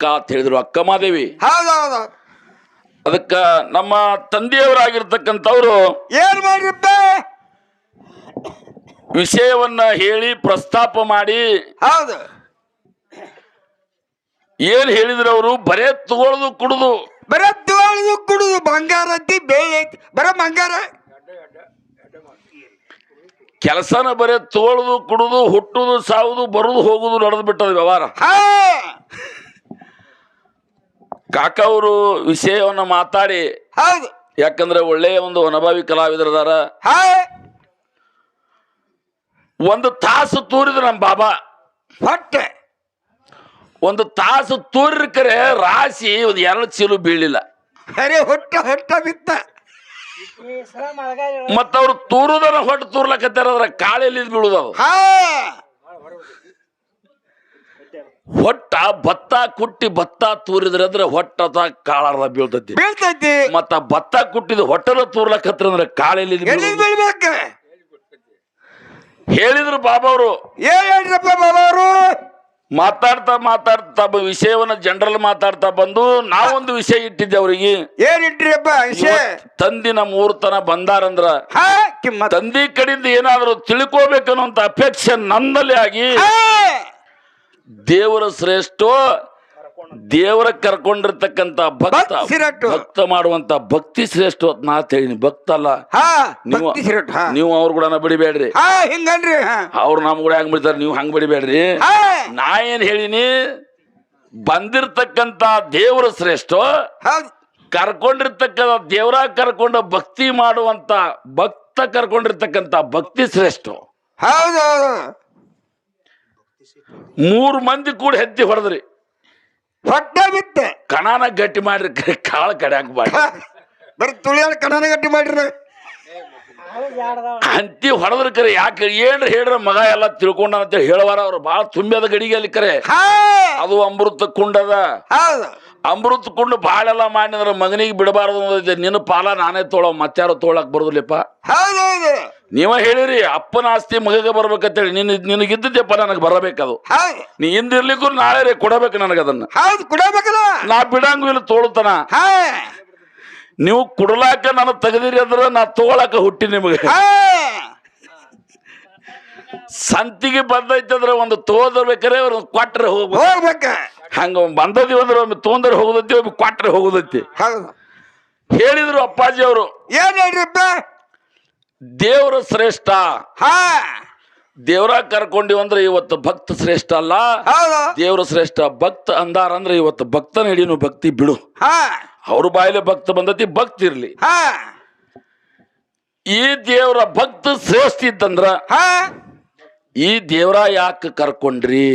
ಅಕ್ಕ ಅಂತ ಹೇಳಿದ್ರು ಅಕ್ಕ ಮಾದೇವಿ. ಹೌದೌದು. ಅದಕ್ಕ ನಮ್ಮ ತಂದೆಯವರಾಗಿರ್ತಕ್ಕಂಥವ್ರು ಏನ್ ಮಾಡ್ರಿಪ್ಪ ವಿಷಯವನ್ನ ಹೇಳಿ ಪ್ರಸ್ತಾಪ ಮಾಡಿ ಹೌದು. ಏನ್ ಹೇಳಿದ್ರು ಅವರು? ಬರೇ ತಗೊಳ್ದು ಕುಡುದು. ಬರೇ ತಗೊಳ್ದು ಕುಡುದು. ಬಂಗಾರ ಅಂತಿ ಬೇಳೆ ಐತಿ. ಬರ ಬಂಗಾರ. ಕೆಲಸನ ಬರೇ ತೋಳದು ಕುಡುದು ಹುಟ್ಟುದು ಸಾವುದು ಬರುದು ಹೋಗುದು ನಡೆದು ಬಿಟ್ಟದ ವ್ಯವಹಾರ ಕಾಕ ಅವರು ವಿಷಯವನ್ನ ಮಾತಾಡಿ. ಹೌದು. ಯಾಕಂದ್ರೆ ಒಳ್ಳೆಯ ಒಂದು ಅನುಭವಿ ಕಲಾವಿದರದಾರ. ಹಾಯ್. ಒಂದು ತಾಸು ತೂರಿದ್ರು ನಮ್ಮ ಬಾಬಾ. ಹೊಟ್ಟೆ. ಒಂದು ತಾಸು ತೂರಿಕರೆ ರಾಶಿ ಒಂದು ಎರಡು ಚೀಲು ಬೀಳಿಲ್ಲ. ಅರೆ ಹೊಟ್ಟೆ ಹೊಟ್ಟ ಬಿತ್ತ ಮತ್ತವ್ರು ಅವ್ರು ಹೊಟ್ಟೆ ಹೊಟ್ಟು ತೂರ್ಲಕತ್ತಾರ ಅದ್ರ ಕಾಳೆಲ್ಲಿ ಬೀಳುದು ಅದು ಹಾ ಹೊಟ್ಟ ಭತ್ತ ಕುಟ್ಟಿ ಭತ್ತ ತೂರಿದ್ರೆ ಅಂದ್ರೆ ಹೊಟ್ಟತ ಕಾಳಾರ್ದ ಬೀಳ್ತೈತಿ. ಬೀಳ್ತೈತಿ. ಮತ್ತ ಭತ್ತ ಕುಟ್ಟಿದ ಹೊಟ್ಟದ ತೂರ್ಲಕತ್ರ ಅಂದ್ರೆ ಕಾಳೆಲ್ಲಿ ಬೀಳ್ಬೇಕ ಹೇಳಿದ್ರು ಬಾಬಾ ಅವರು ಏ ಹೇಳ್ರಪ್ಪ ಬಾಬಾ ಅವರು ಮಾತಾಡ್ತಾ ಮಾತಾಡ್ತಾ ಬ- ವಿಷಯವನ್ನ ಜನರಲ್ ಮಾತಾಡ್ತಾ ಬಂದು ನಾವೊಂದು ವಿಷಯ ಇಟ್ಟಿದ್ದೆ ಅವ್ರಿಗೆ. ಏನ್ ಇಟ್ರಿಯಪ್ಪ ವಿಷಯ? ತಂದಿನ ಮೂರ್ತನ ಬಂದಾರಂದ್ರ ಹಾ ಕಿಮ್ಮತ್. ತಂದಿ ಕಡೆಯಿಂದ ಏನಾದರೂ ತಿಳ್ಕೋಬೇಕನ್ನುವಂತ ಅಪೇಕ್ಷೆ ನನ್ನಲ್ಲಿ ಆಗಿ ದೇವರ ಶ್ರೇಷ್ಠ ದೇವರ ಕರ್ಕೊಂಡಿರ್ತಕ್ಕಂತ ಭಕ್ತ ಭಕ್ತ ಭಕ್ತ ಮಾಡುವಂತ ಭಕ್ತಿ ಶ್ರೇಷ್ಠ ಅಂತ ನಾ ತಿಳಿನಿ ಭಕ್ತ ಅಲ್ಲ. ಹಾ ನೀವು ನೀವು ಅವ್ರ ಕೂಡ ಬಿಡಿಬೇಡ್ರಿ. ಹಾ ಹಿಂಗನ್ರಿ ಅವ್ರು ನಮ್ ಕೂಡ ಹೆಂಗ್ ಬಿಡ್ತಾರ ನೀವು ಹಂಗ್ ಬಿಡಿಬೇಡ್ರಿ. ಹಾ. ನಾ ಏನ್ ಹೇಳಿನಿ? ಬಂದಿರ್ತಕ್ಕಂತ ದೇವರ ಶ್ರೇಷ್ಠ ಕರ್ಕೊಂಡಿರ್ತಕ್ಕಂಥ ದೇವರ ಕರ್ಕೊಂಡ ಭಕ್ತಿ ಮಾಡುವಂತ ಭಕ್ತ ಕರ್ಕೊಂಡಿರ್ತಕ್ಕಂತ ಭಕ್ತಿ ಶ್ರೇಷ್ಠ. ಹೌದು. ಮೂರ್ ಮಂದಿ ಕೂಡ ಹೆತ್ತಿ ಹೊಡೆದ್ರಿ. ಹೊಟ್ಟೆ ಬಿತ್ತ. ಕಣಾನ ಗಟ್ಟಿ ಮಾಡ್ರಿ ಕಾಳು ಕಡ್ಯಾಕ ಮಾಡಿ. ಬರೀ ತುಳಿಯಾಳ ಕಣನ ಗಟ್ಟಿ ಮಾಡ್ರಿ. ಅಂತಿ ಹೊಡೆದ್ರ ಕರೆ ಯಾಕೆ? ಏನ್ರ ಹೇಳ್ರ ಮಗ ಎಲ್ಲ ತಿಳ್ಕೊಂಡ ಅಂತ ಹೇಳವಾರ ಅವ್ರು ಬಾಳ ತುಂಬ್ಯದ ಗಡಿಗೆ ಅಲ್ಲಿ ಕರೆ. ಹಾ. ಅದು ಅಮೃತ ಕುಂಡದ. ಹೌದು. ಅಮೃತ ಕುಂಡ ಬಾಳೆಲ್ಲ ಮಾಡಿದ್ರ ಮಗನಿಗೆ ಬಿಡಬಾರದು ಅನ್ನೋದೈತೆ. ನಿನ್ನ ಪಾಲ ನಾನೇ ತೊಳೋ ಮತ್ತಾರು ತೋಳಕ್ ಬರುದಿಲ್ಲಪ್ಪ. ನೀವ ಹೇಳಿರಿ ಅಪ್ಪನ ಆಸ್ತಿ ಮಗಗೆ ಬರ್ಬೇಕಂತೇಳಿ. ನಿನ್ ನಿನಗಿದ್ದಪ್ಪ ನನಗೆ ಬರಬೇಕದು. ನೀ ಹಿಂದಿರ್ಲಿಕ್ಕೂ ನಾಳೆ ರೀ ಕೊಡಬೇಕು ನನಗೆ ಅದನ್ನ. ಹೌದು ಕುಡಬೇಕಲ್ಲ. ನಾ ಬಿಡಂಗು ಇಲ್ಲ ತೋಳ್ತಾನ. ಹಾ. ನೀವು ಕುಡ್ಲಾಕ ನನ್ನ ತೆಗದಿರಿ ಅಂದ್ರೆ ನಾ ತಗೊಳಕ ಹುಟ್ಟಿ ನಿಮಗೆ. ಸಂತಿಗೆ ಬಂದೈತೆ ಅಂದ್ರೆ ಒಂದು ತೋದರ್ಬೇಕಾರೆ ಅವ್ರು ಕೊಟ್ರೆ ಹೋಗ್ಬೇಕು. ಹೋಗ್ಬೇಕ. ಹಂಗ ಬಂದದಿ ಅಂದ್ರೆ ಒಮ್ಮೆ ತೊಂದರೆ ಹೋಗುದೈತಿ ಒಮ್ಮೆ ಕೊಟ್ರೆ ಹೋಗುದೈತಿ. ಹೇಳಿದ್ರು ಅಪ್ಪಾಜಿ ಅವರು ಏನ್ ಹೇಳ್ರಿಪ್ಪ ದೇವರು ಶ್ರೇಷ್ಠ. ಹಾ. ದೇವರ ಕರ್ಕೊಂಡಿವ್ ಅಂದ್ರೆ ಇವತ್ತು ಭಕ್ತ ಶ್ರೇಷ್ಠ ಅಲ್ಲ. ದೇವ್ರ ಶ್ರೇಷ್ಠ ಭಕ್ತ ಅಂದಾರ ಅಂದ್ರೆ ಇವತ್ತು ಭಕ್ತನ ಹಿಡಿನು ಭಕ್ತಿ ಬಿಡು. ಹಾ. ಅವ್ರ ಬಾಯಲ್ಲಿ ಭಕ್ತ ಬಂದತಿ ಭಕ್ತಿ ಇರ್ಲಿ. ಈ ದೇವರ ಭಕ್ತ ಶ್ರೇಷ್ಠ ಇತ್ತಂದ್ರ ಈ ದೇವರ ಯಾಕೆ ಕರ್ಕೊಂಡ್ರಿ?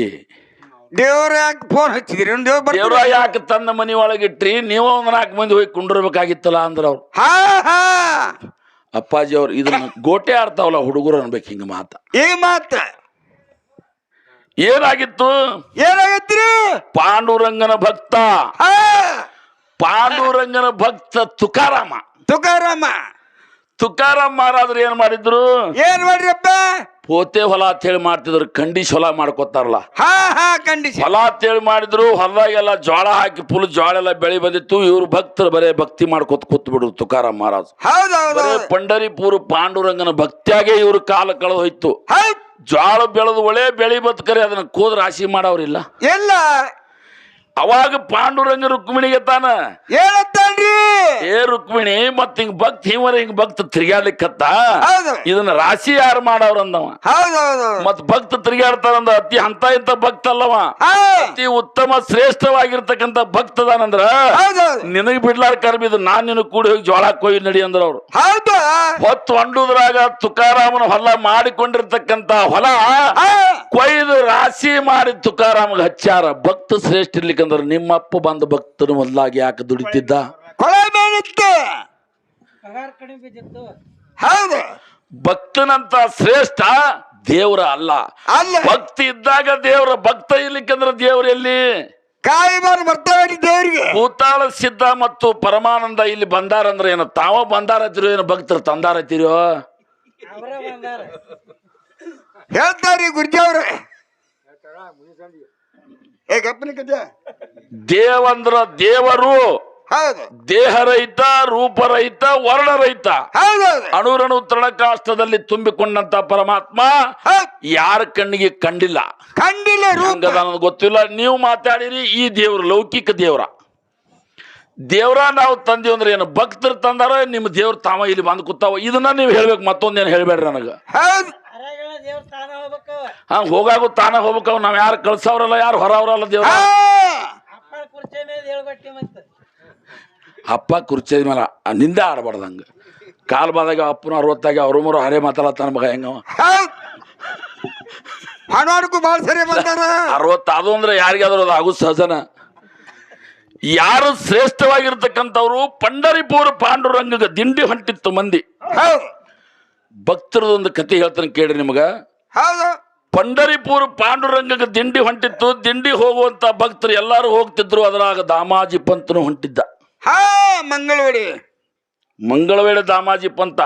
ದೇವ್ರ ಯಾಕೆ ಫೋನ್ ಹಚ್ಚಿದ್ರಿ? ದೇವ್ರ ಯಾಕೆ ತನ್ನ ಮನಿ ಒಳಗಿಟ್ರಿ ನೀವು ಒಂದ್ ನಾಲ್ಕು ಮಂದಿ ಹೋಗಿ ಕುಂಡಿರ್ಬೇಕಾಗಿತ್ತಲ್ಲ ಅಂದ್ರ ಅವ್ರು ಹಾ ಹಾ. ಅಪ್ಪಾಜಿ ಅವ್ರು ಇದನ್ನ ಗೋಟೆ ಆಡ್ತಾವಲ್ಲ ಹುಡುಗರು ಅನ್ಬೇಕು ಹಿಂಗ ಮಾತ. ಏ ಮಾತ? ಏನಾಗಿತ್ತು? ಏನಾಗಿತ್ತು ಪಾಂಡುರಂಗನ ಭಕ್ತ. ಪಾಂಡುರಂಗನ ಭಕ್ತ ತುಕಾರಾಮ. ತುಕಾರಾಮ. ತುಕಾರಾಮ್ ಮಹಾರಾಜರು ಏನ್ ಮಾಡಿದ್ರು? ಏನ್ ಮಾಡ್ರಿಪ್ಪ ಪೋತೆ ಹೊಲ ಅಂತ ಹೇಳಿ ಮಾಡ್ತಿದ್ರು ಖಂಡಿಸ್ ಹೊಲ ಮಾಡ್ಕೊತಾರಲ್ಲ. ಹಾ ಹಾ ಹೇಳಿ ಹೊಲ ಅಂತೇಳಿ ಮಾಡಿದ್ರು ಹೊಲದಾಗೆಲ್ಲ ಜೋಳ ಹಾಕಿ ಫುಲ್ ಜೋಳ ಎಲ್ಲ ಬೆಳಿ ಬಂದಿತ್ತು ಇವ್ರು ಭಕ್ತರು ಬರೇ ಭಕ್ತಿ ಮಾಡ್ಕೊತ ಕೂತ್ ಬಿಡ್ರು ತುಕಾರಾಮ್ ಮಹಾರಾಜ್. ಬರೇ ಪಂಡರಿಪುರ ಪಾಂಡುರಂಗನ ಭಕ್ತಿಯಾಗೆ ಇವ್ರ ಕಾಲ ಕಳೆದು ಹೋಯ್ತು. ಜ್ವಾಳ ಜೋಳ ಬೆಳೆದು ಒಳ್ಳೆ ಬೆಳಿ ಬದುಕರೆ ಅದನ್ನ ಕೂದ್ ರಾಶಿ ಮಾಡವ್ರಿಲ್ಲ. ಎಲ್ಲ ಅವಾಗ ಪಾಂಡುರಂಗ ರುಕ್ಮಿಣಿಗೆ ತಾನ? ಏನಂತಾನ್ರಿ ಏ ರುಕ್ಮಿಣಿ ಮತ್ ಹಿಂಗ್ ಭಕ್ತ ಹಿಮರ ಹಿಂಗ್ ಭಕ್ತ ತಿರ್ಗಾಡ್ಲಿಕ್ಕತ್ತ ಇದನ್ನ ರಾಶಿ ಯಾರು ಮಾಡವ್ರ ಅಂದವ? ಹೌದು ಹೌದು. ಮತ್ ಭಕ್ತ ತಿರ್ಗಾಡ್ತಾರಂದ ಅತಿ ಅಂತ ಇಂತ ಭಕ್ತ ಅಲ್ಲವ? ಅತಿ ಉತ್ತಮ ಶ್ರೇಷ್ಠವಾಗಿರ್ತಕ್ಕಂತ ಭಕ್ತದಾನಂದ್ರ ನಿನಗ್ ಬಿಡ್ಲಾರ ಕರ್ಬಿದ್ ನಾನ್ ನಿನ್ ಕೂಡಿ ಹೋಗಿ ಜೋಳ ಕೊಯ್ ನಡಿ ಅಂದ್ರ ಅವ್ರು. ಹೊತ್ತು ಹೊಂಡುದ್ರಾಗ ತುಕಾರಾಮನ ಹೊಲ ಮಾಡಿಕೊಂಡಿರ್ತಕ್ಕಂತ ಹೊಲ ಕೊಯ್ದು ರಾಶಿ ಮಾಡಿ ತುಕಾರಾಮ್ಗೆ ಹಚ್ಚಾರ ಭಕ್ತ ಶ್ರೇಷ್ಠ ಇರ್ಲಿಕ್ಕಂದ್ರ ನಿಮ್ಮಪ್ಪ ಬಂದ ಭಕ್ತನ ಮೊದಲಾಗಿ ಯಾಕೆ ದುಡಿತಿದ್ದ? ಹೌದು. ಭಕ್ತನಂತ ಶ್ರೇಷ್ಠ ದೇವರ ಅಲ್ಲ. ಅಲ್ಲ. ಭಕ್ತಿ ಇದ್ದಾಗ ದೇವರ ಭಕ್ತ ಇರ್ಲಿಕ್ಕಂದ್ರ ದೇವ್ರ ಎಲ್ಲಿ? ಭೂತಾಳ ಸಿದ್ಧ ಮತ್ತು ಪರಮಾನಂದ ಇಲ್ಲಿ ಬಂದಾರಂದ್ರ ಏನು? ತಾವ ಬಂದಾರತಿರೋ ಏನು ಭಕ್ತರು ತಂದಾರತಿರೋ ಹೇಳ್ತಾರ್ರಿ ಗುರುಜಿ ಅವ್ರೆ ಏ ಗಪ್ಪನ ಕದ್ಯ ದೇವಂದ್ರ ದೇವರು ಹೌದು. ದೇಹರಹಿತ ರೂಪರಹಿತ ವರ್ಣರಹಿತ. ಹೌದೌದು ಅಣುರಣು ತೃಣಕಾಷ್ಟದಲ್ಲಿ ತುಂಬಿಕೊಂಡಂತ ಪರಮಾತ್ಮ ಯಾರ ಕಣ್ಣಿಗೆ ಕಂಡಿಲ್ಲ? ಕಂಡಿಲ್ಲ ರೂಪ. ನನಗೆ ಗೊತ್ತಿಲ್ಲ. ನೀವು ಮಾತಾಡಿರಿ ಈ ದೇವ್ರ ಲೌಕಿಕ ದೇವ್ರ. ದೇವ್ರ ನಾವು ತಂದೀವಿ ಅಂದ್ರೆ ಏನು? ಭಕ್ತರು ತಂದಾರ ನಿಮ್ಮ ದೇವ್ರ ತಾವ ಇಲ್ಲಿ ಬಂದು ಕೂತಾವ? ಇದನ್ನ ನೀವು ಹೇಳ್ಬೇಕು ಮತ್ತೊಂದೇನು ಹೇಳ್ಬೇಡ್ರಿ ನನಗೆ? ಹಂಗ ಹೋಗಾಗು ತಾನ ಹೋಗ್ಬೇಕು ನಾವ್ ಯಾರು ಕಳ್ಸವ್ರಲ್ಲ ಯಾರು ಹೊರವ್ರಲ್ಲ ದೇವ್ರ? ಹಾ! ಅಪ್ಪ ಕುರ್ಚಿ ಮೇಲೆ ನಿಂದ ನಿಂದೆ ಆಡಬಾರ್ದು ಹಂಗ. ಕಾಲ್ ಬಾದಾಗ ಅಪ್ಪನ ಅರವತ್ತಾಗ ಅವ್ರ ಮೂರು ಹರೇ ಮಾತಾಡತ್ತಾನ ಮಗ ಹೆಂಗವ? ಹೌದ್ ಹಣವಾಡಕ್ಕೂ ಸರಿ ಬಂದಾರ ಅರವತ್ತು ಅದು ಅಂದ್ರೆ ಯಾರಿಗಾದ್ರೂ ಅದು ಆಗು ಸಹಜನ. ಯಾರು ಶ್ರೇಷ್ಠವಾಗಿರ್ತಕ್ಕಂಥವ್ರು ಪಂಡರಿಪುರ ಪಾಂಡುರಂಗದ ದಿಂಡಿ ಹೊಂಟಿತ್ತು ಮಂದಿ. ಹೌದು. ಭಕ್ತರದೊಂದು ಕತೆ ಹೇಳ್ತಾನೆ ಕೇಳ್ರಿ ನಿಮಗ. ಹೌದು. ಪಂಡರಿಪುರ ಪಾಂಡುರಂಗಕ್ಕೆ ದಿಂಡಿ ಹೊಂಟಿತ್ತು ದಿಂಡಿ ಹೋಗುವಂತ ಭಕ್ತರು ಎಲ್ಲಾರು ಹೋಗ್ತಿದ್ರು ಅದರಾಗ ದಾಮಾಜಿ ಪಂತನು ಹೊಂಟಿದ್ದ. ಹಾ ಮಂಗಳವಾಡಿ. ಮಂಗಳವೇಳೆ ದಾಮಾಜಿ ಪಂತ.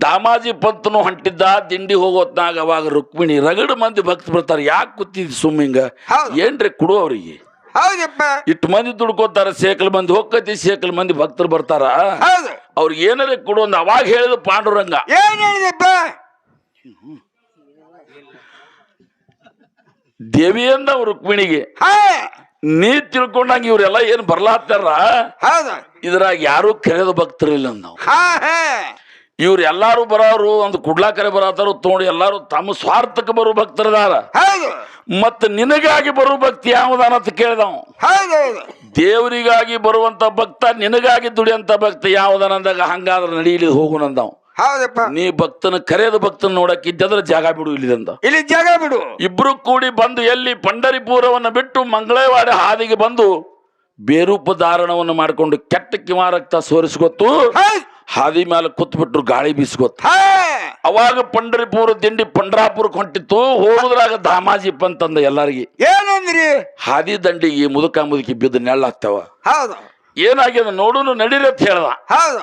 ದಾಮಾಜಿ ಪಂತನು ಹೊಂಟಿದ್ದ ದಿಂಡಿ ಹೋಗೋತ್ನಾಗ ಅವಾಗ ರುಕ್ಮಿಣಿ ರಗಡ್ ಮಂದಿ ಭಕ್ತ ಬರ್ತಾರೆ. ಯಾಕೆ ಕೂತಿದ್ ಸುಮ್ಮಿಂಗ. ಏನ್ರಿ ಕೊಡು ಅವ್ರಿಗೆ ಹೌದಪ್ಪ. ಇಟ್ಟು ಮಂದಿ ದುಡ್ಕೋತಾರ ಸೇಕಲ್ ಮಂದಿ ಹೋಗ್ಕತಿ ಸೇಕಲ್ ಮಂದಿ ಭಕ್ತರು ಬರ್ತಾರ. ಹೌದು. ಅವ್ರಿಗೆ ಏನಾರ ಕೊಡು ಒಂದು ಅವಾಗ ಹೇಳಿದ ಪಾಂಡುರಂಗ. ಏನ್ ಹೇಳಿದಪ್ಪ? ದೇವಿಯಂದ ಅಂದ ರುಕ್ಮಿಣಿಗೆ. ಹಾ. ನೀ ತಿಳ್ಕೊಂಡಂಗ ಇವ್ರೆಲ್ಲ ಏನ್ ಬರ್ಲಾತ್ತಾರ? ಹೌದು. ಇದ್ರಾಗ ಯಾರು ಕರೆದ ಭಕ್ತರಿಲ್ಲ ನಾವು. ಹಾ ಹಾ. ಇವ್ರು ಎಲ್ಲಾರು ಬರೋರು ಒಂದು ಕುಡ್ಲಾಕರೆ ಬರತಾರು ತೋಡಿ ಎಲ್ಲಾರು ತಮ್ಮ ಸ್ವಾರ್ಥಕ್ಕೆ ಬರೋ ಭಕ್ತರದಾರ ಮತ್ತ ನಿನಗಾಗಿ ಬರೋ ಭಕ್ತಿ ಯಾವ್ದಾನ ಅಂತ ಕೇಳ್ದವ. ದೇವರಿಗಾಗಿ ಬರುವಂತ ಭಕ್ತ ನಿನಗಾಗಿ ದುಡಿಯಂತ ಭಕ್ತ ಯಾವ್ದಾನಂದಾಗ ಹಂಗಾದ್ರೆ ನಡೀಲಿ ಹೋಗುನಂದವ್ ನೀ ಭಕ್ತನ ಕರೆಯದ ಭಕ್ತನ ನೋಡಕ್ ಇದ್ದದ್ರ ಜಾಗ ಬಿಡು ಇಲ್ಲಿದಂದ ಇಲ್ಲಿ ಜಾಗ ಬಿಡು. ಇಬ್ರು ಕೂಡಿ ಬಂದು ಎಲ್ಲಿ ಪಂಡರಿಪುರವನ್ನ ಬಿಟ್ಟು ಮಂಗಳವಾಡ ಹಾದಿಗೆ ಬಂದು ಬೇರೂಪ ಧಾರಣವನ್ನು ಮಾಡಿಕೊಂಡು ಕೆಟ್ಟ ಕಿಮಾರಕ್ತ ಸೋರಿಸ್ಕೊತ್ತು. ಹೌದ್ ಮೇಲೆ ಕೂತ್ಬಿಟ್ರು ಗಾಳಿ ಬೀಸ್ಕೊತ. ಅವಾಗ ಪಂಡರಿಪುರ ದಿಂಡಿ ಪಂಡ್ರಾಪುರಕ್ಕೆ ಹೊಂಟಿತ್ತು ಹೋಗುದ್ರಾಗ ದಾಮಾಜಿ ಪಂತಂದ ಎಲ್ಲರಿಗೆ. ಏನಂದ್ರಿ? ಹಾದಿ ದಂಡಿಗೆ ಮುದುಕ ಮುದುಕಿ ಬಿದ್ದು ನೆಳ್ಳಾಗ್ತಾವ ಹೌದು. ಏನಾಗ್ಯದ ನೋಡುನು ನಡೀರಿ ಅಂತ ಹೇಳ್ದ. ಹೌದು.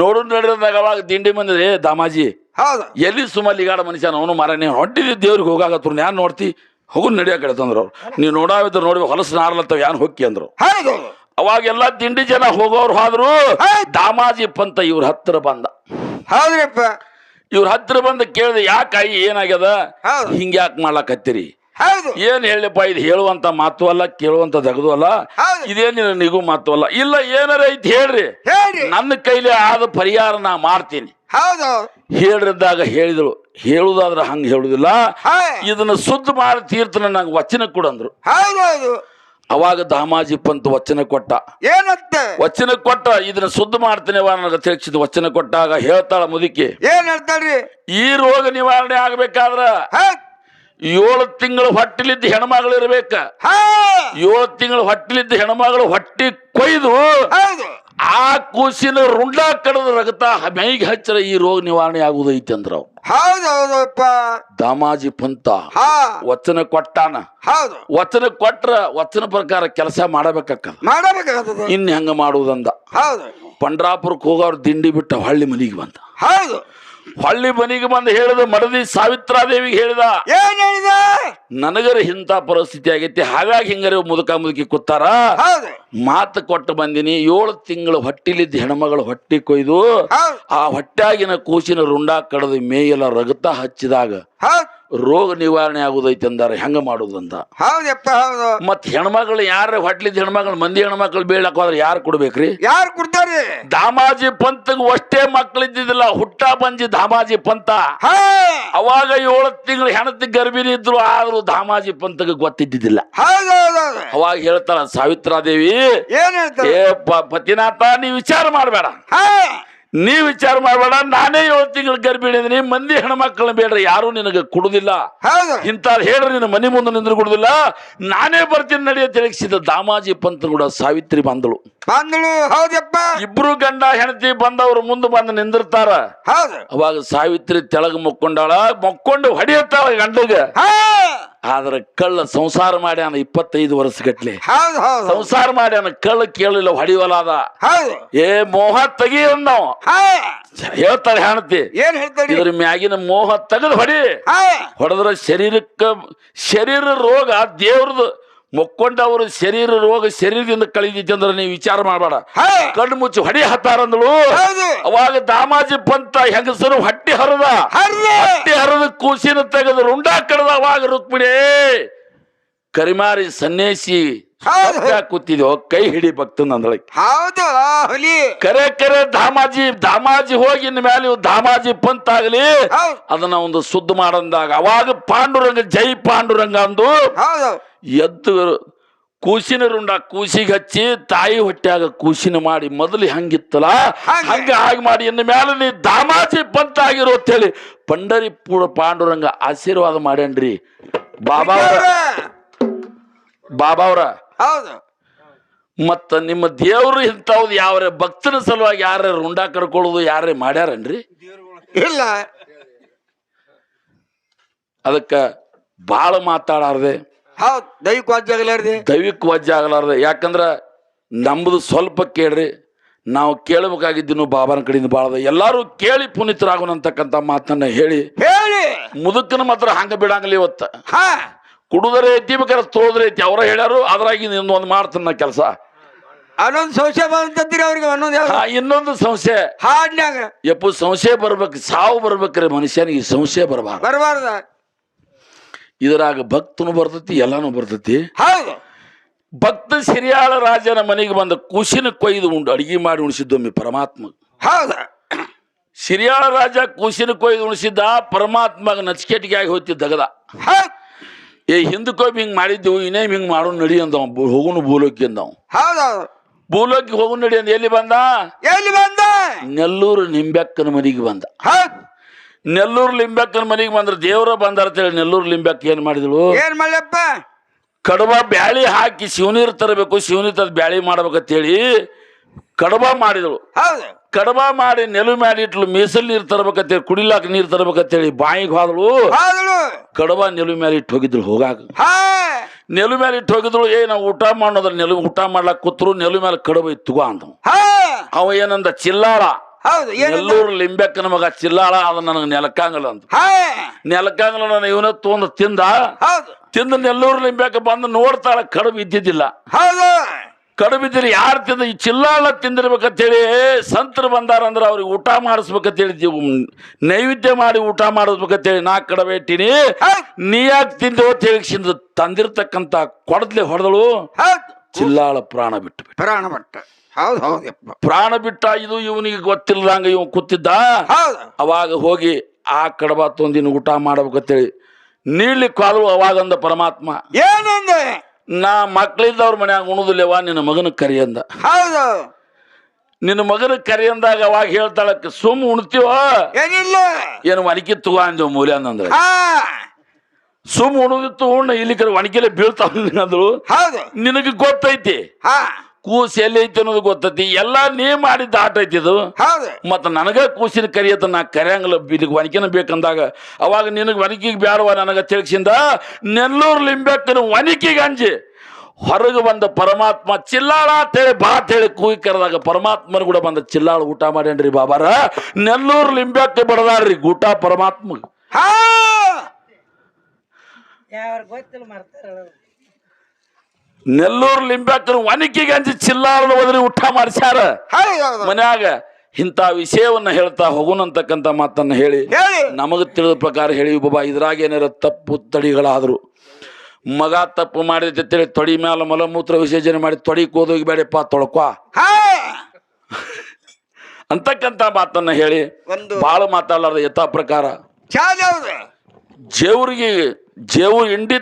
ನೋಡು ನಡೀರದಾಗ ಅವಾಗ ದಿಂಡಿ ಮಂದಿ ಏ ದಾಮಾಜಿ ಹೌದು. ಎಲ್ಲಿ ಸುಮಲ್ಲಿಗಾಡ ಮನುಷ್ಯನ? ಅವನು ಮಾರ ನೀವು ಹೊಂಟಿದ್ದಿ ದೇವ್ರಿಗೆ ಹೋಗಾಕತ್ರು ಯಾನ್ ನೋಡ್ತಿ ಹೋಗು ನಡಿಯ ಕಡೆ ತಂದ್ರು ಅವ್ರು. ನೀವು ನೋಡಾವಿದ್ರು ನೋಡಿ ಹೊಲಸು ನಾರ್ಲತ್ತವ ಯಾನ್ ಹೊಕ್ಕಿ ಅಂದ್ರು. ಹೌದು. ಅವಾಗೆಲ್ಲ ದಿಂಡಿ ಜನ ಹೋಗೋರು ಹೋದ್ರು ದಾಮಾಜಿ ಪಂತ ಇವ್ರ ಹತ್ರ ಬಂದ. ಹೌದ್ರಪ್ಪ. ಇವ್ರ ಹತ್ರ ಬಂದು ಕೇಳಿದ ಯಾಕಾಯಿ ಏನಾಗ್ಯದ? ಹಿಂಗ ಹಿಂಗ್ಯಾಕ್ ಮಾಡ್ಲಾಕತ್ತೀರಿ? ಹೌದು. ಏನ್ ಹೇಳಿಪ್ಪ ಇದು ಹೇಳುವಂತ ಮಾತು ಅಲ್ಲ ಕೇಳುವಂತ ದಗದು ಅಲ್ಲ ಹೌದು. ಇದೇನ್ ನಿಗೂ ಮಾತು ಅಲ್ಲ. ಇಲ್ಲ ಏನಾರ ಐತಿ ಹೇಳ್ರಿ. ನನ್ನ ಕೈಲಿ ಆದ ಪರಿಹಾರ ನಾ ಮಾಡ್ತೀನಿ. ಹೌದು. ಹೇಳಿದಾಗ ಹೇಳಿದಳು. ಹೇಳುದಾದ್ರೆ ಹಂಗ ಹೇಳುದಿಲ್ಲ. ಇದನ್ನ ಸುದ್ದಿ ಮಾಡಿ ತೀರ್ಥನ ನಂಗೆ ವಚನ ಕೊಡಂದ್ರು. ಹೌದು. ಅವಾಗ ದಾಮಾಜಿ ಪಂತ್ ವಚನ ಕೊಟ್ಟ. ಏನತ್ತೆ ವಚನ ಕೊಟ್ಟ ಇದನ್ನ ಶುದ್ಧ ಮಾಡ್ತೇನೆ ನನಗೆ ತಿಳಿಸಿದ ವಚನ ಕೊಟ್ಟಾಗ ಹೇಳ್ತಾಳ ಮುದುಕಿ. ಏನ್ ಹೇಳ್ತಾರ್ರಿ ಈ ರೋಗ ನಿವಾರಣೆ ಆಗ್ಬೇಕಾದ್ರ ಏಳು ತಿಂಗಳು ಹೊಟ್ಟಿಲಿದ್ದ ಹೆಣ್ಮಗಳು ಇರ್ಬೇಕು. ಏಳು ತಿಂಗಳು ಹೊಟ್ಟಿಲಿದ್ದ ಹೆಣ್ಮಗಳು ಹೊಟ್ಟಿ ಕೊಯ್ದು ಆ ಕೂಸಿನ ರುಂಡ ಕಡದ ರಕ್ತ ಮೈಗೆ ಹಚ್ಚರ ಈ ರೋಗ ನಿವಾರಣೆ ಆಗುದೈತಿ ಅಂದ್ರ ಅವ್. ಹೌದು ಹೌದಪ್ಪ ದಾಮಾಜಿ ಪಂತ ಹಾ. ವಚನ ಕೊಟ್ಟಾನ. ಹೌದು. ವಚನ ಕೊಟ್ರ ವಚನ ಪ್ರಕಾರ ಕೆಲಸ ಮಾಡಬೇಕಕ್ಕ ಮಾಡಬೇಕಾಗ್ತದೆ ಇನ್ ಹೆಂಗ ಮಾಡುವುದಂದ ಹೌದು. ಪಂಡ್ರಾಪುರಕ್ಕೆ ಹೋಗೋರು ದಿಂಡಿ ಬಿಟ್ಟ ಹಳ್ಳಿ ಮನಿಗೆ ಬಂದ. ಹೌದು. ಹಳ್ಳಿ ಮನಿಗೆ ಬಂದು ಹೇಳಿದ ಮಡದಿ ಸಾವಿತ್ರಾದೇವಿಗೆ ಹೇಳಿದ ಏನ್ ಹೇಳಿದ? ನನಗರ ಇಂಥ ಪರಿಸ್ಥಿತಿ ಆಗೈತಿ ಹಾಗಾಗಿ ಹಿಂಗರೆ ಮುದುಕ ಮುದುಕಿ ಕೂತಾರ. ಹೌದು. ಮಾತು ಕೊಟ್ಟು ಬಂದಿನಿ ಏಳು ತಿಂಗಳು ಹೊಟ್ಟಿಲಿದ್ದ ಹೆಣ್ಮಗಳು ಹೊಟ್ಟಿ ಕೊಯ್ದು ಆ ಹೊಟ್ಟಾಗಿನ ಕೂಸಿನ ರುಂಡ ಕಡದು ಮೇಯಲ ರಗತ ಹಚ್ಚಿದಾಗ ಹೌದು. ರೋಗ ನಿವಾರಣೆ ಆಗುದೈತೆ ಅಂದಾರ ಹೆಂಗ ಮಾಡುದಂತ? ಹೌದಪ್ಪ ಹೌದು. ಮತ್ ಹೆಣ್ಮಗಳು ಯಾರ ಹೊಟ್ಲಿದ್ದ ಹೆಣ್ಮಕ್ಳು ಮಂದಿ ಹೆಣ್ಮಕ್ಳು ಬೀಳಕ್ ಹೋದ್ರೆ ಯಾರು ಕೊಡ್ಬೇಕ್ರಿ? ಯಾರು ಕೊಡ್ತಾರೆ? ದಾಮಾಜಿ ಪಂತ್ ಅಷ್ಟೇ ಮಕ್ಳು ಇದ್ದಿದ್ದಿಲ್ಲ ಹುಟ್ಟ ಬಂಜಿ ದಾಮಾಜಿ ಪಂತ. ಅವಾಗ ಏಳು ತಿಂಗಳು ಹೆಣತಿ ಗರ್ಭಿಣಿ ಇದ್ರು ಆದ್ರೂ ದಾಮಾಜಿ ಪಂತಗ್ ಗೊತ್ತಿದ್ದಿದ್ದಿಲ್ಲ. ಅವಾಗ ಹೇಳ್ತಾರ ಸಾವಿತ್ರಾದೇವಿ ಏನ್ ಹೇಳ್ತಾರೆ? ಏ ಪ- ಪತಿನಾಥ ನೀ ವಿಚಾರ ಮಾಡಬೇಡ. ಹಾ! ನೀ ವಿಚಾರ ಮಾಡಬೇಡ ನಾನೇ ಏಳು ತಿಂಗಳು ಗರ್ಭಿಣಿ ಇದೀನಿ ಮಂದಿ ಹೆಣ್ಮಕ್ಳನ್ನ ಬೇಡ್ರಿ ಯಾರು ನಿನಗೆ ಕೊಡುದಿಲ್ಲ. ಇಂತ ಹೇಳ್ರಿ ನಿನ್ನ ಮನೆ ಮುಂದೆ ನಿಂದ್ರೆ ಕೊಡುದಿಲ್ಲ. ನಾನೇ ಬರ್ತೀನಿ ನಡೆಯ ತಿಳಿಸಿದ ದಾಮಾಜಿ ಪಂತ ಕೂಡ ಸಾವಿತ್ರಿ ಬಂದಳು. ಬಂದಳು ಹೌದಪ್ಪ. ಇಬ್ರು ಗಂಡ ಹೆಂಡತಿ ಬಂದವ್ರು ಮುಂದೆ ಬಂದು ನಿಂದಿರ್ತಾರ. ಹೌದು. ಅವಾಗ ಸಾವಿತ್ರಿ ತೆಳಗ ಮುಕ್ಕೊಂಡಾಳ ಮುಕ್ಕೊಂಡು ಹೊಡಿಯತ್ತಾಳ ಗಂಡಗ. ಆದ್ರೆ ಕಳ್ಳ ಸಂಸಾರ ಮಾಡ್ಯಾನ ಇಪ್ಪತ್ತೈದು ವರ್ಷ ಗಟ್ಲೆ ಸಂಸಾರ ಮಾಡ್ಯಾನ ಕಳ್ಳ ಕೇಳಿಲ್ಲ ಹೊಡಿವಲಾದ ಏ ಮೋಹ ತೆಗಿ ನಾವು ಹೇಳ್ತಾರೆ ಹೆಣತಿ ಏನ್ ಹೇಳ್ತಾರೆ ಇದ್ರ ಮ್ಯಾಗಿನ ಮೋಹ ತೆಗೆದು ಹೊಡಿ. ಹೊಡೆದ್ರ ಶರೀರಕ್ಕ ಶರೀರ ರೋಗ ದೇವ್ರದ್ದು ಮೊಕ್ಕೊಂಡವರು ಶರೀರ ರೋಗ ಶರೀರದಿಂದ ಅಂದ್ರೆ ನೀವು ವಿಚಾರ ಮಾಡಬೇಡ. ಕಣ್ಣು ಮುಚ್ಚಿ ಹೊಡಿ ಹತ್ತಾರಂದಳು ಅವಾಗ ದಾಮಾಜಿ ಪಂತ ಹೆಂಗಸರು ಹಟ್ಟಿ ಹರದ. ಹಟ್ಟಿ ಹರದ ಕೂಸಿನ ತೆಗೆದು ರುಂಡ ಕಡದ ಅವಾಗ ರುಕ್ಮಿಣಿ ಕರಿಮಾರಿ ಸನ್ನೇಸಿ ಹೌದು. ಕೂತಿದ್ಯೋ ಕೈ ಹಿಡಿ ಭಕ್ತನ ಅಂದಳಕ್ಕೆ. ಹೌದು ಹುಲಿ. ಕರೆ ಕರೆ ಧಾಮಾಜಿ ಧಾಮಾಜಿ ಹೋಗಿ ಇನ್ ಮೇಲೆ ದಾಮಾಜಿ ಧಾಮಾಜಿ ಪಂತ್ ಆಗಲಿ ಅದನ್ನ ಒಂದು ಸುದ್ದು ಮಾಡಂದಾಗ ಅವಾಗ ಪಾಂಡುರಂಗ ಜೈ ಪಾಂಡುರಂಗ ಅಂದು ಎದ್ದು ಕೂಸಿನ ರುಂಡ ಕೂಸಿಗೆ ಹಚ್ಚಿ ತಾಯಿ ಹೊಟ್ಟೆಯಾಗ ಕೂಸಿನ ಮಾಡಿ ಮೊದಲು ಹಂಗಿತ್ತಲ್ಲ? ಹಾಗೆ. ಹಂಗ ಮಾಡಿ ಇನ್ನು ಮೇಲೆ ನೀ ದಾಮಾಸಿ ಪಂತ ಆಗಿರೋ ಅಂತೇಳಿ ಪಂಡರಿ ಪೂಡ ಪಾಂಡುರಂಗ ಆಶೀರ್ವಾದ ಮಾಡ್ಯಾನ್ರಿ. ಬಾಬಾ ಬಾಬಾ ಅವ್ರ. ಹೌದು. ಮತ್ತ ನಿಮ್ಮ ದೇವ್ರು ಇಂಥವ್ದು ಯಾವ್ರೆ? ಭಕ್ತನ ಸಲುವಾಗಿ ಯಾರೇ ರುಂಡ ಕರ್ಕೊಳ್ಳೋದು ಯಾರೇ ಮಾಡ್ಯಾರನ್ರಿ? ಇಲ್ಲ. ಅದಕ್ಕ ಭಾಳ ಮಾತಾಡಾರ್ದೆ. ಹೌದು ದೈವಿಕ ವಾದ್ಯಗಳಾರ್ದೆ ದೈವಿಕ ವಾದ್ಯ ಆಗಲಾರ್ದೆ. ಯಾಕಂದ್ರ ನಮ್ದು ಸ್ವಲ್ಪ ಕೇಳ್ರಿ. ನಾವು ಕೇಳಬೇಕಾಗಿದ್ದೀನು ಬಾಬಾನ ಕಡೆಯಿಂದ ಬಾಳದ ಎಲ್ಲಾರು ಕೇಳಿ ಪುನೀತರಾಗೋಣ ಅಂತಕ್ಕಂಥ ಮಾತನ್ನ ಹೇಳಿ. ಹೇಳಿ! ಮುದುಕನ ಮಾತ್ರ ಹಂಗ ಬಿಡಂಗಿಲ್ಲ ಇವತ್ತ. ಹಾ. ಕುಡುದರೆ ಐತಿ ಬೇಕಾದ್ರೆ ತೋದ್ರೆ ಐತಿ. ಅವ್ರ ಹೇಳ್ಯಾರು ಅದ್ರಾಗಿ ಒಂದು ಮಾಡ್ತನ್ನ ಕೆಲಸ. ಅನ್ನೊಂದು ಸಂಶಯ ಬಂತಂತೀರಿ ಅವ್ರಿಗೆ ಅನ್ನೊಂದು ಇನ್ನೊಂದು ಸಂಶಯ. ಹಾಡ್ನ್ಯಾಗ. ಎಪ್ಪು ಸಂಶಯ ಬರ್ಬೇಕು ಸಾವು ಬರ್ಬೇಕ್ರಿ ಮನುಷ್ಯನಿಗೆ ಸಂಶಯ ಬರಬಾರ್ದು. ಬರಬಾರ್ದ. ಇದ್ರಾಗ ಭಕ್ತನು ಬರ್ತತಿ ಎಲ್ಲಾನು ಬರ್ತತಿ. ಹೌದು. ಭಕ್ತ ಸಿರಿಯಾಳ ರಾಜನ ಮನೆಗೆ ಬಂದ ಕುಶಿನ ಕೊಯ್ದು ಉಂಡು ಅಡಿಗೆ ಮಾಡಿ ಉಣಿಸಿದ್ದೊಮ್ಮೆ ಪರಮಾತ್ಮ. ಹೌದಾ. ಸಿರಿಯಾಳ ರಾಜ ಕುಶಿನ ಕೊಯ್ದು ಉಣಿಸಿದ್ದ ಪರಮಾತ್ಮಗ ನಚಿಕೆಟಿಗೆ ಆಗಿ ಹೋಗ್ತಿದ್ದ ದಗದ ಏ ಹಿಂದಕ್ಕೊಮ್ಮೆ ಹಿಂಗ್ ಮಾಡಿದ್ದೆವು ಇನ್ನೇಮ್ ಹಿಂಗ್ ಮಾಡೋ ನಡಿ ಅಂದವ ಬು- ಹೋಗುನು ಭೂಲೋಕಿ ಅಂದವ. ಹೌದೌದು ಭೂಲೋಕಿ ಹೋಗು ನಡಿ ಅಂದ ಎಲ್ಲಿ ಬಂದ? ಎಲ್ಲಿ ಬಂದ? ನೆಲ್ಲೂರು ನಿಂಬೆಕ್ಕನ ಮನೆಗೆ ಬಂದ. ನೆಲ್ಲೂರು ಲಿಂಬೆಕ್ಕನ ಮನೆಗೆ ಬಂದ್ರೆ ದೇವ್ರ ಬಂದಾರ ಅಂತೇಳಿ ನೆಲ್ಲೂರು ಲಿಂಬೆಕ್ಕ ಏನ್ ಮಾಡಿದಳು ಏನ್ ಮಲ್ಲಪ್ಪ ಕಡಬ ಬ್ಯಾಳಿ ಹಾಕಿ ಶಿವನೀರು ತರಬೇಕು ಶಿವನೀರ್ ತರದ ಬ್ಯಾಳಿ ಮಾಡ್ಬೇಕಂತೇಳಿ ಕಡಬ ಮಾಡಿದಳು. ಹೌದು. ಕಡಬ ಮಾಡಿ ನೆಲು ಮ್ಯಾಲ ಇಟ್ಲು ಮೀಸಲ್ ನೀರು ತರ್ಬೇಕಂತೇಳಿ ಕುಡಿಲಾಕ ನೀರು ತರ್ಬೇಕಂತೇಳಿ ಬಾಯಿಗೆ ಹೋದಳು. ಹೌದು ಕಡಬ ನೆಲು ಮ್ಯಾಲ ಇಟ್ಟು ಹೋಗಿದ್ರು ಹೋಗಾಕ. ನೆಲು ಮ್ಯಾಲ ಇಟ್ಟು ಹೋಗಿದ್ರು ಏ ನಾವು ಊಟ ಮಾಡೋದ್ರ ನೆಲು ಊಟ ಮಾಡ್ಲಾಕ ಕೂತ್ರು ನೆಲು ಮ್ಯಾಲ ಕಡಬ ಇತ್ತುಗ ಹಾ. ಅವ ಏನಂದ ಚಿಲ್ಲಾಳ. ಹೌದು ಎಲ್ಲೂರು ಲಿಂಬೆಕ್ಕನ ಮಗ ಚಿಲ್ಲಾಳ ಅದ ನನಗೆ ನೆಲಕ್ಕಂಗಲ್ಲ ಅಂತ ಹಾ! ನೆಲಕ್ಕಂಗಲ ನಾನು ಇವನ ತೊಂದು ತಿಂದ ತಿಂದ ನೆಲ್ಲೂರು ಲಿಂಬೆಕ್ಕ ಬಂದು ನೋಡ್ತಾಳ ಕಡುಬು ಇದ್ದಿದ್ದಿಲ್ಲ. ಕಡುಬಿದ್ದಿರಿ ಯಾರು ತಿಂದ ಈ ಚಿಲ್ಲಾಳ ತಿಂದಿರ್ಬೇಕಂತೇಳಿ ಸಂತರು ಬಂದಾರ ಅಂದ್ರೆ ಅವ್ರಿಗೆ ಊಟ ಮಾಡಿಸ್ಬೇಕಂತೇಳಿ ನೈವೇದ್ಯ ಮಾಡಿ ಊಟ ಮಾಡಿಸ್ಬೇಕಂತೇಳಿ ನಾ ಕಡಬ ಇಟ್ಟಿನಿ ನೀ ಯಾಕೆ ತಿಂದೆವು ತಿಳಿಸಿಂದ ತಂದಿರ್ತಕ್ಕಂಥ ಕೊಡದ್ಲೆ ಹೊಡೆದಳು. ಚಿಲ್ಲಾಳ ಪ್ರಾಣ ಬಿಟ್ಟು ಬಿಟ್ಟ. ಪ್ರಾಣ ಭಟ್ಟ ಹೌದು ಹೌದು. ಪ್ರಾಣ ಬಿಟ್ಟ ಇದು ಇವನಿಗೆ ಗೊತ್ತಿಲ್ಲದಂಗ ಇವ್ ಕೂತಿದ್ದ. ಹೌದು. ಅವಾಗ ಹೋಗಿ ಆ ಕಡಬ ತೊಂದಿನ ಊಟ ಮಾಡ್ಬೇಕಂತೇಳಿ ನೀಡ್ಲಿಕ್ಕೆ ಕಾಲು ಅವಾಗಂದ ಪರಮಾತ್ಮ ಏನಂದ? ನಾ ಮಕ್ಳಿದ್ದವ್ರ ಮನ್ಯಾಗ ಉಣುದಿಲ್ಲವ ನಿನ್ನ ಮಗನ ಕರಿ ಅಂದ. ಹೌದು. ನಿನ್ನ ಮಗನ ಕರಿಯಂದಾಗ ಅವಾಗ ಹೇಳ್ತಾಳ ಸುಮ್ ಉಣ್ತೀವ? ಏನಿಲ್ಲ. ಏನು ಒಣಕಿ ತಗೋ ಅಂದೇವ್ ಮೂಲೆ ಅಂದಂದ್ರೆ. ಸುಮ್ ಉಣುದಿತ್ತು ಉಣ್ಣ ಇಲ್ಲಿ ಕರೆ ಒಣಕಿಲೆ ಬೀಳ್ತಾವ ಅಂದಳು ಹೌದು. ನಿನಗೆ ಗೊತ್ತೈತಿ. ಹಾ. ಕೂಸ್ ಎಲ್ಲಿ ಐತಿ ಅನ್ನೋದು ಗೊತ್ತೈತಿ. ಎಲ್ಲಾ ನೀ ಮಾಡಿದ ಆಟ ಐತಿ ಇದು. ಹೌದು. ಮತ್ತ ನನಗ ಕೂಸಿನ ಕರಿಯತ್ತ ನಾ ಕರಿಯಂಗಿಲ್ಲ ಬಿಲಿಗೆ ವನಿಕಿನ ಬೇಕಂದಾಗ ಅವಾಗ ನಿನಗೆ ವನಿಕಿಗ್ ಬ್ಯಾಡವ ನನಗ ತಿಳಿಸಿಂದ ನೆಲ್ಲೂರು ಲಿಂಬೆಕ್ಕನ ಒಣಕಿಗೆ ಅಂಜಿ. ಹೊರಗೆ ಬಂದ ಪರಮಾತ್ಮ ಚಿಲ್ಲಾಳ ಅಂತೇಳಿ ಬಾ ಅಂತೇಳಿ ಕೂಗಿ ಕರೆದಾಗ ಪರಮಾತ್ಮನ ಕೂಡ ಬಂದ ಚಿಲ್ಲಾಳ ಊಟ ಮಾಡ್ಯಾನ್ರಿ ಬಾಬಾರ. ನೆಲ್ಲೂರು ಲಿಂಬೆಕ್ಕ ಬಡದಾರ್ರಿ ಊಟ ಪರಮಾತ್ಮ ಹಾ. ಯಾವ್ರ ಗೊತ್ತಿಲ್ಲ ಮರ್ತಾರ ನೆಲ್ಲೂರು ಲಿಂಬೆಕ್ಕನ ವನಿಕೆ ಗಂಜಿ ಚಿಲ್ಲಾರದ ಒದರಿ ಊಟ ಮಾಡಿಸ್ಯಾರ. ಮನ್ಯಾಗ ಇಂಥ ವಿಷಯವನ್ನ ಹೇಳ್ತಾ ಹೋಗುನಂತಕ್ಕಂಥ ಮಾತನ್ನ ಹೇಳಿ ನಮಗೆ ತಿಳಿದ ಪ್ರಕಾರ ಹೇಳಿ ಬಾಬಾ ಇದ್ರಾಗ ಏನಾರ ತಪ್ಪು ತಡಿಗಳಾದ್ರು ಮಗ ತಪ್ಪು ಮಾಡಿದ ಜೊತೆ ತೊಡಿ ಮ್ಯಾಲ ಮಲಮೂತ್ರ ವಿಸರ್ಜನೆ ಮಾಡಿ ತೊಡಿ ಕೋದೋಗಿ ಬೇಡಪ್ಪ ತೊಳ್ಕೊ. ಹಾ! ಅಂತಕ್ಕಂಥ ಮಾತನ್ನ ಹೇಳಿ ಒಂದು ಭಾಳ ಮಾತಾಡಲಾರ್ದ ಯಥಾ ಪ್ರಕಾರ ಜೇವ್ರಿಗೆ ಜೇವು ಇಂಡಿ